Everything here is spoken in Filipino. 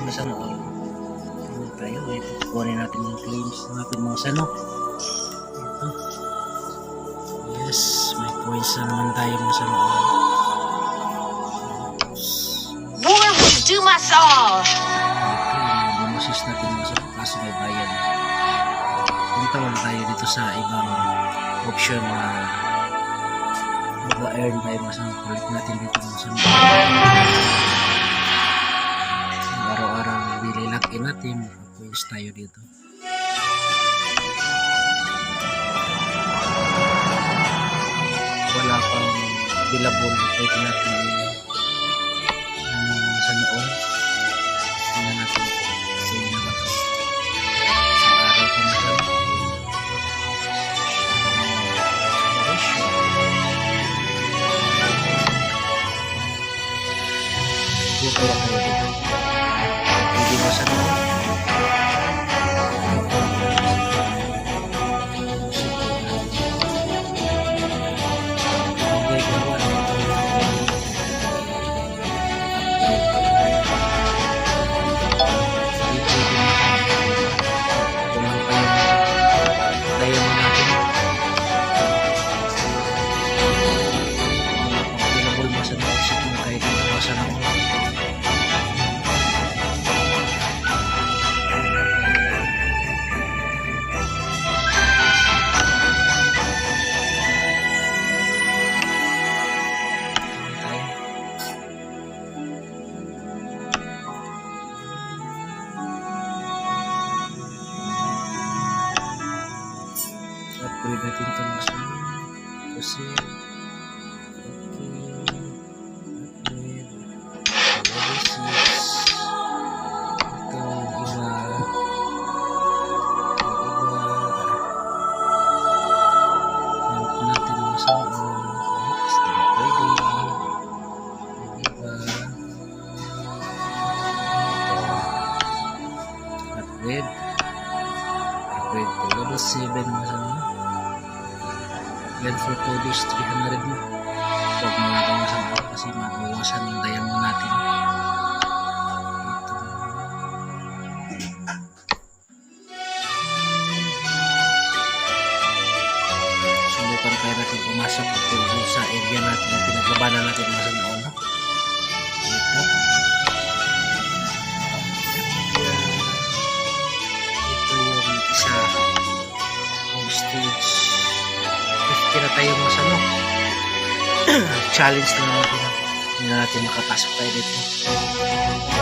mga sano. Ano tayo? Ito, kukunin natin yung claims natin mga sano. Ito. Yes, may points na naman tayo mga sano. War will do us all. Ito, yung bonuses natin mga sano. Kaso may bayan. Punta wala tayo dito sa ibang option na mag-earn tayo mga sano. Kulit natin dito mga sano. Natin. Points tayo dito. wala pang available pwede natin ano sa noon tingnan natin so yun naman to isang araw pa na Go kaya kayo dito. Hindi mo sa noon. Natin ito mas kasi okay upgrade level 6 ito yung iba yung iba help natin mas oops hindi pwede yung iba ito upgrade upgrade to level 7 mas Yan for 2 days, 300 mo. Huwag mo natin masama kasi mabawasan yung diamond natin. Subukan kaya natin pumasok ito sa area natin na pinaglabanan natin masa noon. 50 na tayo mas ano. Challenge na natin. Na natin makapasok tayo dito.